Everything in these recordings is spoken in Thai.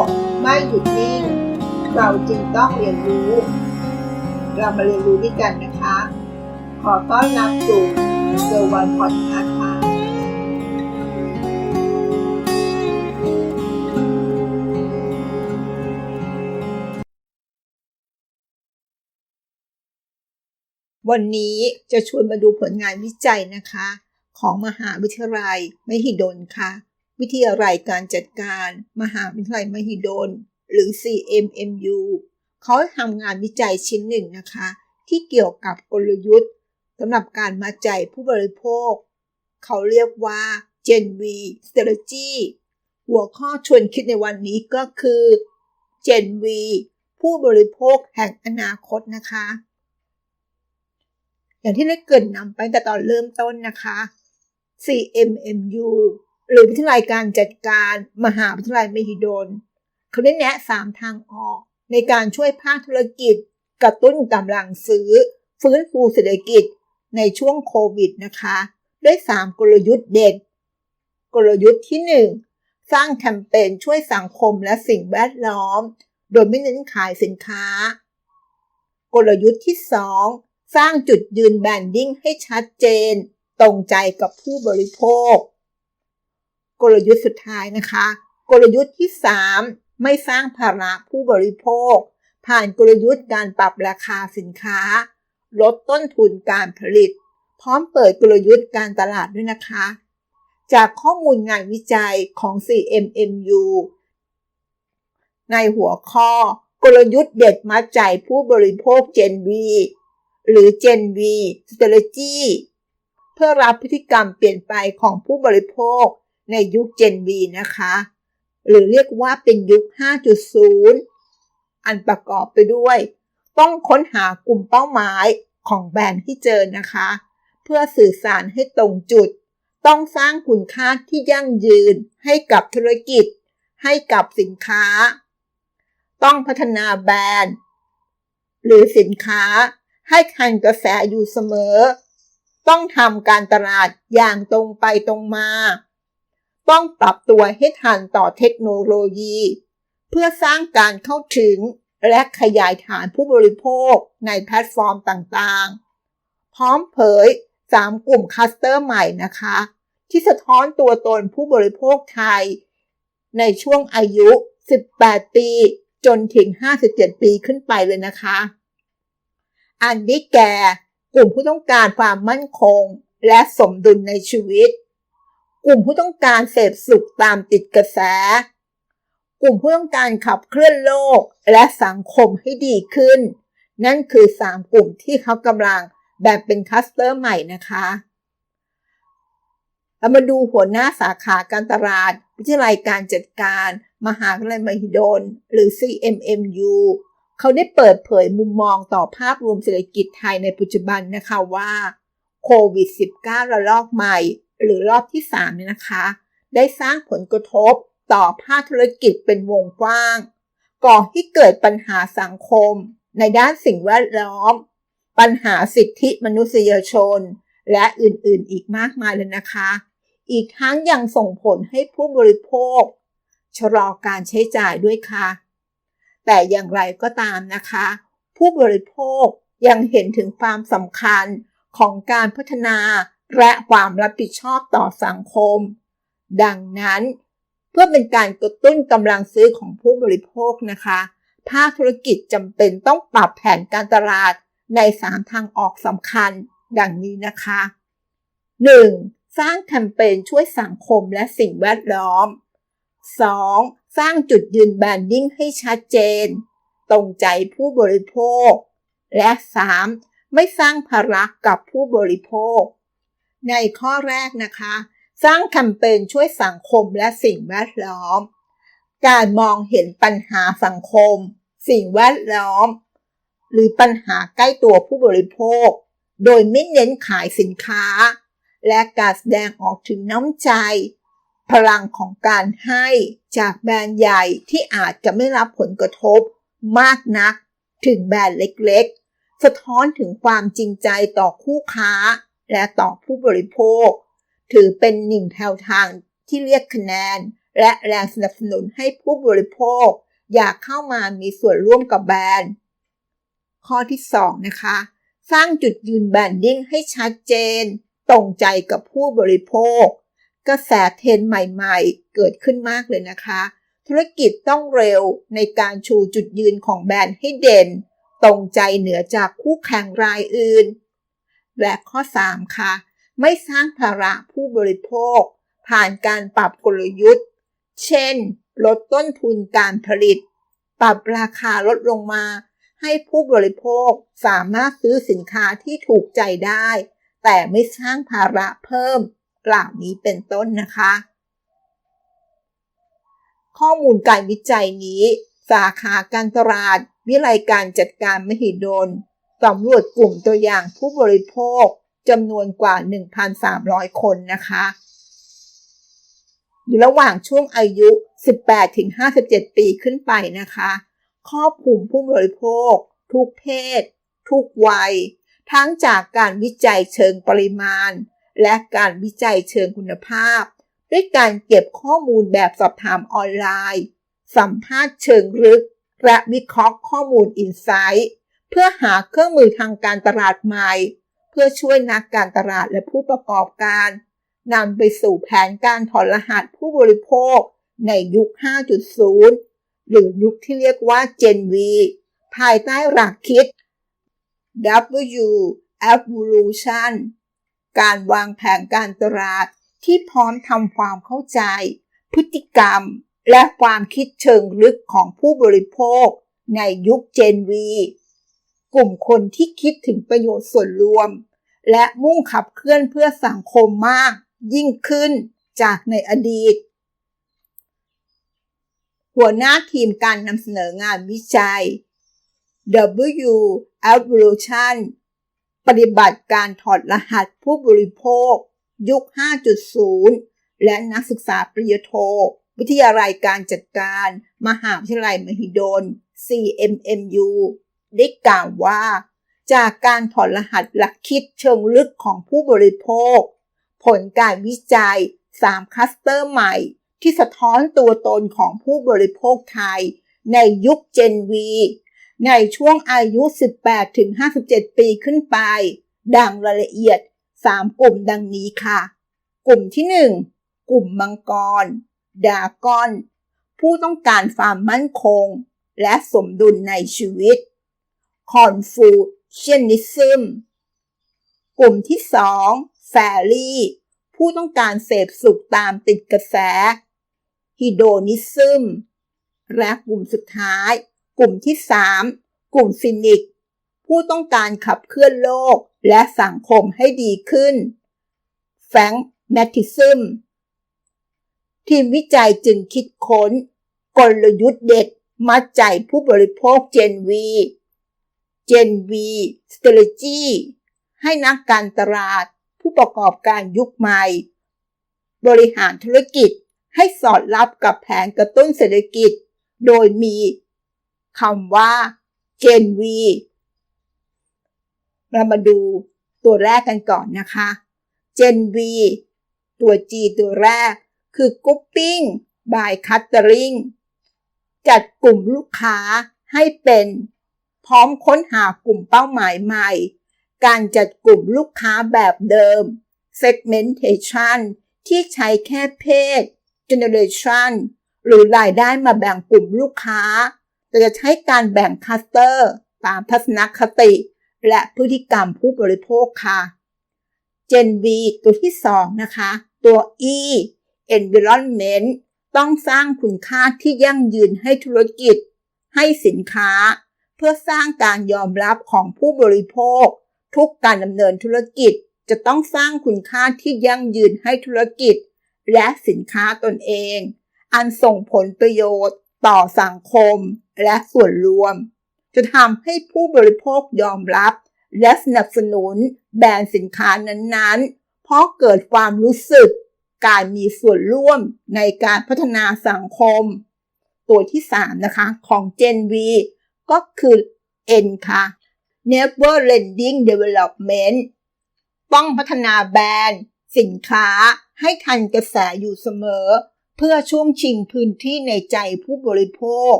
กไม่หยุดนิ่ง เราจึงต้องเรียนรู้ เรามาเรียนรู้ด้วยกันนะคะ ขอต้อนรับสู่เซอร์วันพอดคาส์ค่ะวันนี้จะชวนมาดูผลงานวิจัยนะคะ ของมหาวิทยาลัยมหิดลค่ะ วิทยาลัยการจัดการ มหาวิทยาลัยมหิดล หรือ CMMU เขาทำงานวิจัยชิ้นหนึ่งนะคะ ที่เกี่ยวกับกลยุทธ์สำหรับการมาใจผู้บริโภค เขาเรียกว่า Gen V Strategy หัวข้อชวนคิดในวันนี้ก็คือ Gen V ผู้บริโภคแห่งอนาคตนะคะ อย่างที่ได้เกรินนำไปแต่ตอนเริ่มต้นนะคะ CMMU หรือวิทยาลัยการจัดการมหาวิทยาลัยมหิดลเขาได้แนะสามทางออก ในการช่วยภาคธุรกิจ กระตุ้นกำลังซื้อ ฟื้นฟูเศรษฐกิจในช่วงโควิดนะคะ ด้วย 3 กลยุทธ์เด็ดกลยุทธ์ที่ 1 สร้างแคมเปญช่วยสังคมและสิ่งแวดล้อม โดยไม่เน้นขายสินค้า กลยุทธ์ที่ 2 สร้างจุดยืนแบรนดิ้งให้ชัดเจน ตรงใจกับผู้บริโภค กลยุทธ์สุดท้ายนะคะ กลยุทธ์ที่ 3 ไม่สร้างภาระผู้บริโภค ผ่านกลยุทธ์การปรับราคาสินค้า ลดต้นทุนการผลิต พร้อมเปิดกลยุทธ์การตลาดด้วยนะคะ จากข้อมูลงานวิจัยของ CMMU ในหัวข้อกลยุทธ์เด็ดมัดใจผู้บริโภค Gen V หรือ Gen V Strategy เพื่อรับพฤติกรรมเปลี่ยนไปของผู้บริโภค ในยุค Gen V นะคะ หรือเรียกว่าเป็นยุค 5.0 อันประกอบไปด้วย ต้องค้นหากลุ่มเป้าหมายของแบรนด์ที่เจอนะคะ เพื่อสื่อสารให้ตรงจุด ต้องสร้างคุณค่าที่ยั่งยืนให้กับธุรกิจ ให้กับสินค้า ต้องพัฒนาแบรนด์ หรือสินค้าให้ทันกระแสอยู่เสมอ ต้องทำการตลาดอย่างตรงไปตรงมา ต้องปรับตัวให้ทันต่อเทคโนโลยี เพื่อสร้างการเข้าถึงและขยายฐานผู้บริโภคในแพลตฟอร์มต่างๆ พร้อมเผย 3 กลุ่มคัสเตอร์ใหม่นะคะ ที่สะท้อนตัวตนผู้บริโภคไทย ในช่วงอายุ 18 ปี จนถึง 57 ปีขึ้นไปเลยนะคะ อันนี้แก่กลุ่มผู้ต้องการความมั่นคงและสมดุลในชีวิต กลุ่มผู้ต้องการเสพสุขตามติดกระแส กลุ่มผู้ต้องการขับเคลื่อนโลกและสังคมให้ดีขึ้น นั่นคือ 3 กลุ่มที่เขากำลังแบ่งเป็นคัสเตอร์ใหม่นะคะเรามาดูหัวหน้าสาขาการตลาด วิทยาลัยการจัดการ มหาวิทยาลัยมหิดล หรือ CMMU เขาได้เปิดเผยมุมมองต่อภาพรวมเศรษฐกิจไทยในปัจจุบันนะคะว่าโควิด -19 ระลอกใหม่ หรือรอบที่3เนี่ยนะคะ ได้สร้างผลกระทบต่อภาคธุรกิจเป็นวงกว้าง ก่อให้เกิดปัญหาสังคม ในด้านสิ่งแวดล้อม ปัญหาสิทธิมนุษยชน และอื่นๆ อีกมากมายเลยนะคะ อีกทั้งยังส่งผลให้ผู้บริโภค ชะลอการใช้จ่ายด้วยค่ะ แต่อย่างไรก็ตามนะคะ ผู้บริโภคยังเห็นถึงความสำคัญของการพัฒนา และความรับผิดชอบต่อสังคม ดังนั้น เพื่อเป็นการกระตุ้นกำลังซื้อของผู้บริโภคนะคะ ภาคธุรกิจจำเป็นต้องปรับแผนการตลาดใน3ทางออกสำคัญ ดังนี้นะคะ 1. สร้างแคมเปญช่วยสังคมและสิ่งแวดล้อม 2. สร้างจุดยืนแบรนดิ้งให้ชัดเจน ตรงใจผู้บริโภค และ 3. ไม่สร้างภาระกับผู้บริโภค ในข้อแรกนะคะ สร้างแคมเปญช่วยสังคมและสิ่งแวดล้อม การมองเห็นปัญหาสังคม สิ่งแวดล้อม หรือปัญหาใกล้ตัวผู้บริโภค โดยไม่เน้นขายสินค้า และการแสดงออกถึงน้ำใจ พลังของการให้จากแบรนด์ใหญ่ที่อาจจะไม่รับผลกระทบมากนัก ถึงแบรนด์เล็กๆ สะท้อนถึงความจริงใจต่อคู่ค้า และต่อผู้บริโภค ถือเป็นหนึ่งแนวทางที่เรียกคะแนน และแรงสนับสนุนให้ผู้บริโภค อยากเข้ามามีส่วนร่วมกับแบรนด์ ข้อที่ 2 นะคะ สร้างจุดยืนแบรนดิ้งให้ชัดเจน ตรงใจกับผู้บริโภค กระแสเทรนใหม่ๆ เกิดขึ้นมากเลยนะคะ ธุรกิจต้องเร็วในการชูจุดยืนของแบรนด์ให้เด่น ตรงใจเหนือจากคู่แข่งรายอื่น และข้อ 3 ค่ะ ไม่สร้างภาระผู้บริโภค ผ่านการปรับกลยุทธ์ เช่น ลดต้นทุนการผลิต ปรับราคาลดลงมา ให้ผู้บริโภคสามารถซื้อสินค้าที่ถูกใจได้ แต่ไม่สร้างภาระเพิ่มเหล่าวนี้เป็นต้นนะคะ ข้อมูลการวิจัยนี้ สาขาการตลาด วิไลการจัดการมหิดล สำรวจกลุ่มตัวอย่างผู้บริโภคจำนวนกว่า 1,300 คนนะคะอยู่ระหว่างช่วงอายุ 18-57 ปีขึ้นไปนะคะ ครอบคลุมผู้บริโภค ทุกเพศ ทุกวัย ทั้งจากการวิจัยเชิงปริมาณ และการวิจัยเชิงคุณภาพ ด้วยการเก็บข้อมูลแบบสอบถามออนไลน์ สัมภาษณ์เชิงลึก และวิเคราะห์ข้อมูลอินไซต์ เพื่อหาเครื่องมือทางการตลาดใหม่ เพื่อช่วยนักการตลาดและผู้ประกอบการนำไปสู่แผนการถอดรหัสผู้บริโภคในยุค 5.0 หรือยุคที่เรียกว่า Gen V ภายใต้หลักคิด W Evolution การวางแผนการตลาดที่พร้อมทำความเข้าใจ พฤติกรรม และความคิดเชิงลึกของผู้บริโภค ในยุค Gen V กลุ่มคนที่คิดถึงประโยชน์ส่วนรวม และมุ่งขับเคลื่อนเพื่อสังคมมาก ยิ่งขึ้นจากในอดีต หัวหน้าทีมการนำเสนองานวิจัย W Evolution ปฏิบัติการถอดรหัสผู้บริโภค ยุค 5.0 และนักศึกษาปริญญาโท วิทยาลัยการจัดการ มหาวิทยาลัยมหิดล CMMU ได้กล่าวว่า จากการถอดรหัสหลักคิดเชิงลึกของผู้บริโภค ผลการวิจัย 3 คลัสเตอร์ใหม่ ที่สะท้อนตัวตนของผู้บริโภคไทย ในยุค Gen V ในช่วงอายุ 18-57 ปีขึ้นไป ดังรายละเอียด 3 กลุ่มดังนี้ค่ะ กลุ่มที่ 1 กลุ่มมังกร ดากอน ผู้ต้องการความมั่นคง และสมดุลในชีวิต คอนฟูเชียนิซึมกลุ่มที่2แฟรี่ ผู้ต้องการเสพสุขตามติดกระแสฮิโดนิซึม และกลุ่มสุดท้าย กลุ่มที่3กลุ่มฟินิก ผู้ต้องการขับเคลื่อนโลกและสังคมให้ดีขึ้น แฟงแมทิซึม ทีมวิจัยจึงคิดค้น กลยุทธ์เด็ดมัดใจผู้บริโภคเจนวี เจนวีสเต r a t e ให้นักการตลาด ผู้ประกอบการยุคใหม่ บริหารธุรกิจให้สอดรับกับแผนกระตุ้นเศรษฐกิจ โดยมีคำว่า Gen V เรามาดูตัวแรกกันก่อนนะคะ Gen V ตัว G ตัวแรกคือ Grouping by Clustering จัดกลุ่มลูกค้าให้เป็น พร้อมค้นหากลุ่มเป้าหมายใหม่ การจัดกลุ่มลูกค้าแบบเดิม segmentation ที่ใช้แค่เพศ generation หรือรายได้มาแบ่งกลุ่มลูกค้าแต่จะใช้การแบ่งคัสเตอร์ ตามทัศนคติ และพฤติกรรมผู้บริโภคค่ะ Gen V ตัวที่ 2 นะคะ ตัว E environment ต้องสร้างคุณค่าที่ยั่งยืนให้ธุรกิจ ให้สินค้า เพื่อสร้างการยอมรับของผู้บริโภค ทุกการดำเนินธุรกิจจะต้องสร้างคุณค่าที่ยั่งยืนให้ธุรกิจ และสินค้าตนเอง อันส่งผลประโยชน์ต่อสังคมและส่วนรวม จะทำให้ผู้บริโภคยอมรับ และสนับสนุนแบรนด์สินค้านั้นๆ เพราะเกิดความรู้สึก การมีส่วนร่วมในการพัฒนาสังคม ตัวที่ 3 นะคะ ของ Gen V ก็คือ N ค่ะ Never Lending Development ต้องพัฒนาแบรนด์ สินค้าให้ทันกระแสอยู่เสมอ เพื่อช่วงชิงพื้นที่ในใจผู้บริโภค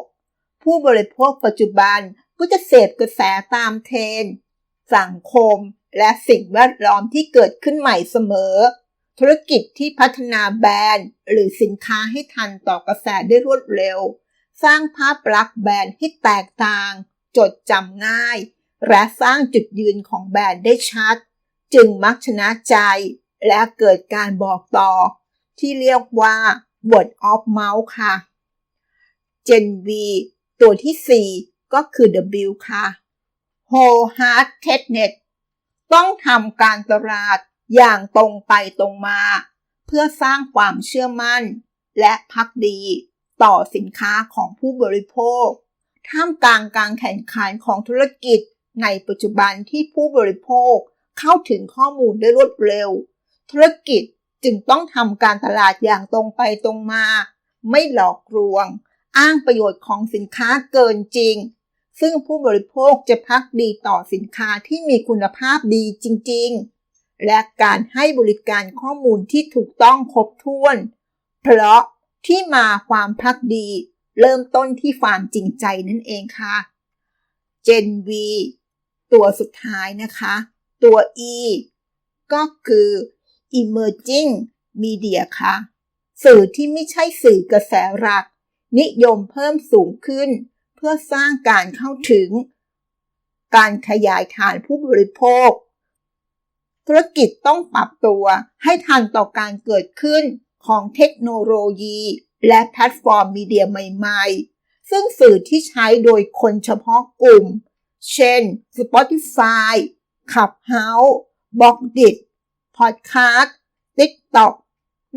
ผู้บริโภคปัจจุบันก็จะเสพกระแสตามเทรนสังคมและสิ่งแวดล้อมที่เกิดขึ้นใหม่เสมอ ธุรกิจที่พัฒนาแบรนด์ หรือสินค้าให้ทันต่อกระแสได้รวดเร็ว สร้างภาพลักษณ์แบรนด์ให้แตกต่าง จดจำง่าย และสร้างจุดยืนของแบรนด์ได้ชัด จึงมักชนะใจ และเกิดการบอกต่อ ที่เรียกว่า word of mouth ค่ะ Gen V ตัวที่ 4 ก็คือ W ค่ะ wholeheartedness ต้องทำการตลาดอย่างตรงไปตรงมา เพื่อสร้างความเชื่อมั่น และพักดี ต่อสินค้าของผู้บริโภค ท่ามกลางการแข่งขันของธุรกิจในปัจจุบันที่ผู้บริโภคเข้าถึงข้อมูลได้รวดเร็ว ธุรกิจจึงต้องทำการตลาดอย่างตรงไปตรงมา ไม่หลอกลวง อ้างประโยชน์ของสินค้าเกินจริง ซึ่งผู้บริโภคจะพักดีต่อสินค้าที่มีคุณภาพดีจริง ๆ และการให้บริการข้อมูลที่ถูกต้องครบถ้วน เพราะ ที่มาความพักดี เริ่มต้นที่ความจริงใจนั่นเองค่ะ Gen V ตัวสุดท้ายนะคะ ตัว E ก็คือ emerging media ค่ะ สื่อที่ไม่ใช่สื่อกระแสหลัก นิยมเพิ่มสูงขึ้น เพื่อสร้างการเข้าถึง การขยายฐานผู้บริโภค ธุรกิจต้องปรับตัวให้ทันต่อการเกิดขึ้น ของเทคโนโลยี และแพลตฟอร์มมีเดียใหม่ๆ ซึ่งสื่อที่ใช้โดยคนเฉพาะกลุ่ม เช่น Spotify Clubhouse b l o g d i t พอดคาสต์ติ๊กต็อก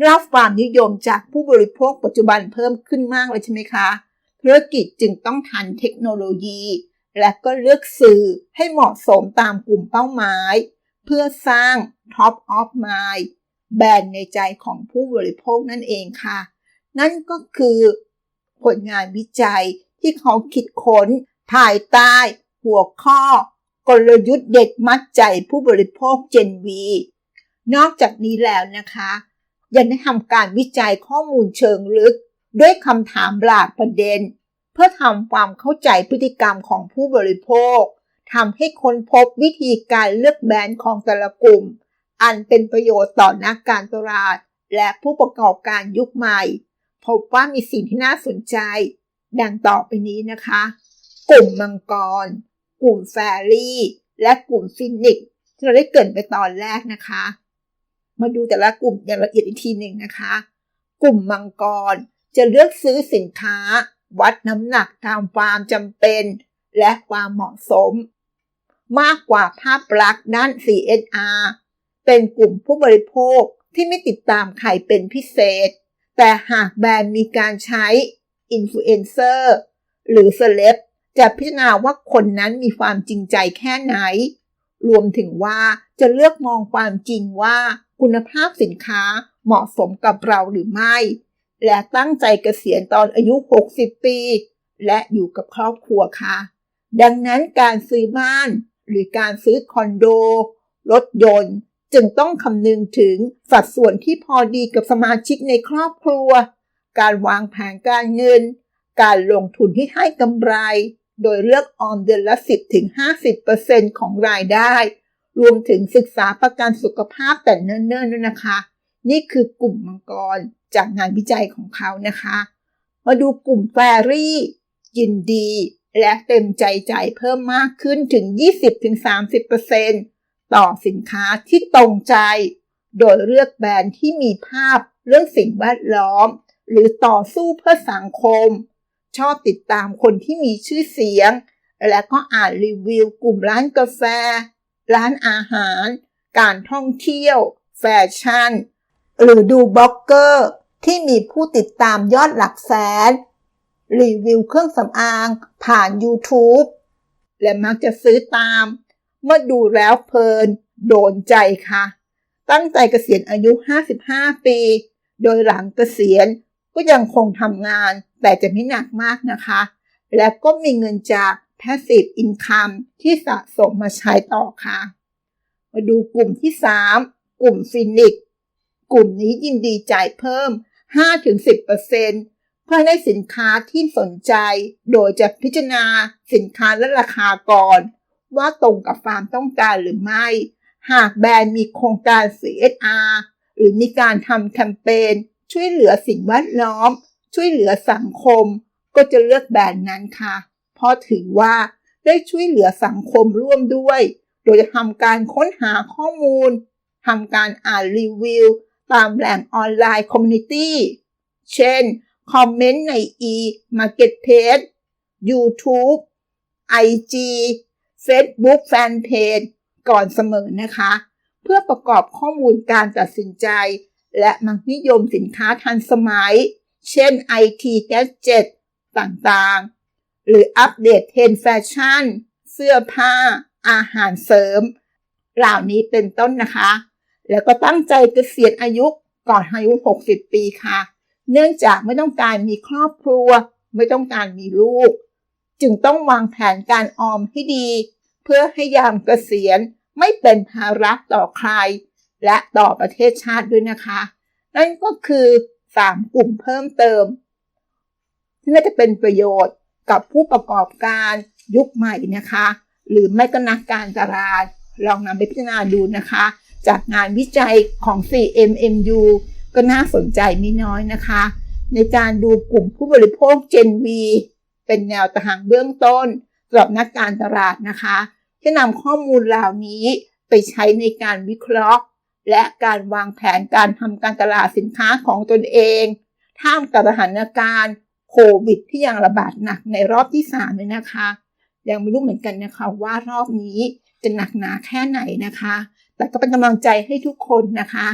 รับความนิยมจากผู้บริโภคปัจจุบันเพิ่มขึ้นมากเลยใช่ไหมคะ ธุรกิจจึงต้องทันเทคโนโลยี และก็เลือกสื่อให้เหมาะสมตามกลุ่มเป้าหมาย เพื่อสร้าง Top of Mind แบรนด์ในใจของผู้บริโภคนั่นเองค่ะ นั่นก็คือผลงานวิจัยที่เขาคิดค้น ภายใต้ หัวข้อ กลยุทธ์เด็ดมัดใจผู้บริโภค Gen V นอกจากนี้แล้วนะคะ ยังได้ทำการวิจัยข้อมูลเชิงลึก ด้วยคำถามหลากประเด็น เพื่อทำความเข้าใจพฤติกรรมของผู้บริโภคทำให้ค้นพบวิธีการเลือกแบรนด์ของแต่ละกลุ่ม อันเป็นประโยชน์ต่อนักการตลาด และผู้ประกอบการยุคใหม่ พบว่ามีสิ่งที่น่าสนใจ ดังต่อไปนี้นะคะ กลุ่มมังกร กลุ่มแฟรี่ และกลุ่มฟินิกที่เราได้เกรินไปตอนแรกนะคะ มาดูแต่ละกลุ่มอย่างละเอียดอีกทีหนึ่งนะคะ กลุ่มมังกรจะเลือกซื้อสินค้า วัดน้ำหนักตามความจำเป็น และความเหมาะสม มากกว่าภาพลักษณ์ด้าน CSR เป็นกลุ่มผู้บริโภคที่ไม่ติดตามใครเป็นพิเศษ แต่หากแบรนด์มีการใช้อินฟลูเอนเซอร์หรือเซเลบจะพิจารณาว่าคนนั้นมีความจริงใจแค่ไหน รวมถึงว่าจะเลือกมองความจริงว่าคุณภาพสินค้าเหมาะสมกับเราหรือไม่ และตั้งใจเกษียณตอนอายุ 60 ปี และอยู่กับครอบครัวค่ะ ดังนั้นการซื้อบ้าน หรือการซื้อคอนโด รถยนต์ จึงต้องคำนึงถึงสัดส่วนที่พอดีกับสมาชิกในครอบครัว การวางแผนการเงิน การลงทุนที่ให้กำไร โดยเลือกออมเดือนละ 10-50%ของรายได้ รวมถึงศึกษาประกันสุขภาพแต่เนิ่นๆด้วยนะคะ นี่คือกลุ่มมังกรจากงานวิจัยของเขานะคะ มาดูกลุ่มแฟรี่ ยินดี และเต็มใจจ่ายเพิ่มมากขึ้นถึง 20-30% ต่อสินค้าที่ตรงใจ โดยเลือกแบรนด์ที่มีภาพเรื่องสิ่งแวดล้อม หรือต่อสู้เพื่อสังคม ชอบติดตามคนที่มีชื่อเสียง และก็อ่านรีวิวกลุ่มร้านกาแฟ ร้านอาหาร การท่องเที่ยว แฟชั่น หรือดูบล็อกเกอร์ ที่มีผู้ติดตามยอดหลักแสน รีวิวเครื่องสำอางผ่าน YouTube และมักจะซื้อตาม เมื่อดูแล้วเพลิน โดนใจค่ะ ตั้งใจเกษียณอายุ 55 ปี โดยหลังเกษียณก็ยังคงทำงาน แต่จะไม่หนักมากนะคะ และก็มีเงินจาก passive income ที่สะสมมาใช้ต่อค่ะ มาดูกลุ่มที่ 3 กลุ่มฟินิกกลุ่มนี้ยินดีจ่ายเพิ่ม 5-10%เพื่อให้สินค้าที่สนใจ โดยจะพิจารณาสินค้าและราคาก่อน ว่าตรงกับความต้องการหรือไม่ หากแบรนด์มีโครงการ CSR หรือมีการทำแคมเปญช่วยเหลือสิ่งแวดล้อม ช่วยเหลือสังคม ก็จะเลือกแบรนด์นั้นค่ะ เพราะถือว่าได้ช่วยเหลือสังคมร่วมด้วย โดยจะทำการค้นหาข้อมูลทำการอ่านรีวิว ตามแหล่งออนไลน์คอมมูนิตี้ เช่น คอมเมนต์ใน e-marketplace YouTube IG Facebook Fanpage ก่อนเสมอนะคะ เพื่อประกอบข้อมูลการตัดสินใจ และมักนิยมสินค้าทันสมัย เช่น IT Gadget ต่างๆ หรืออัปเดตเทรนแฟชั่น เสื้อผ้า อาหารเสริม เหล่านี้เป็นต้นนะคะ แล้วก็ตั้งใจเกษียณอายุก่อนอายุ 60 ปีค่ะ เนื่องจากไม่ต้องการมีครอบครัว ไม่ต้องการมีลูก จึงต้องวางแผนการออมให้ดี เพื่อให้ยามเกษียณไม่เป็นภาระต่อใคร และต่อประเทศชาติด้วยนะคะ นั่นก็คือ 3 กลุ่มเพิ่มเติมที่น่าจะเป็นประโยชน์กับผู้ประกอบการยุคใหม่นะคะ หรือไม่ก็นักการตลาดลองนำไปพิจารณาดูนะคะ จากงานวิจัยของ CMMU ก็น่าสนใจไม่น้อยนะคะ ในการดูกลุ่มผู้บริโภค Gen V เป็นแนวทางเบื้องต้นสำหรับนักการตลาดนะคะ ที่นำข้อมูลเหล่านี้ไปใช้ในการวิเคราะห์ และการวางแผนการทำการตลาดสินค้าของตนเอง ท่ามกลางสถานการณ์โควิด ที่ยังระบาดหนักในรอบที่3เลยนะคะ ยังไม่รู้เหมือนกันนะคะว่ารอบนี้จะหนักหนาแค่ไหนนะคะ แต่ก็เป็นกำลังใจให้ทุกคนนะคะ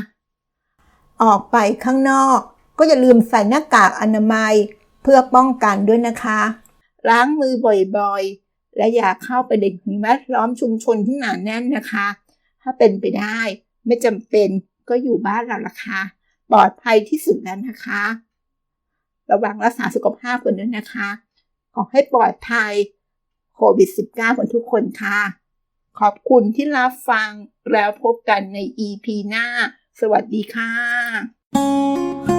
ออกไปข้างนอกก็อย่าลืมใส่หน้ากากอนามัยเพื่อป้องกันด้วยนะคะ ล้างมือบ่อยๆ และอย่าเข้าไปในสิ่งแวดล้อมชุมชนที่หนาแน่นนะคะ ถ้าเป็นไปได้ ไม่จำเป็นก็อยู่บ้านเราละค่ะปลอดภัยที่สุดแล้วนะคะ ระวังรักษาสุขภาพกันด้วยนะคะ ขอให้ปลอดภัยโควิด -19 กันทุกคนค่ะ ขอบคุณที่รับฟังแล้วพบกันใน EP หน้า สวัสดีค่ะ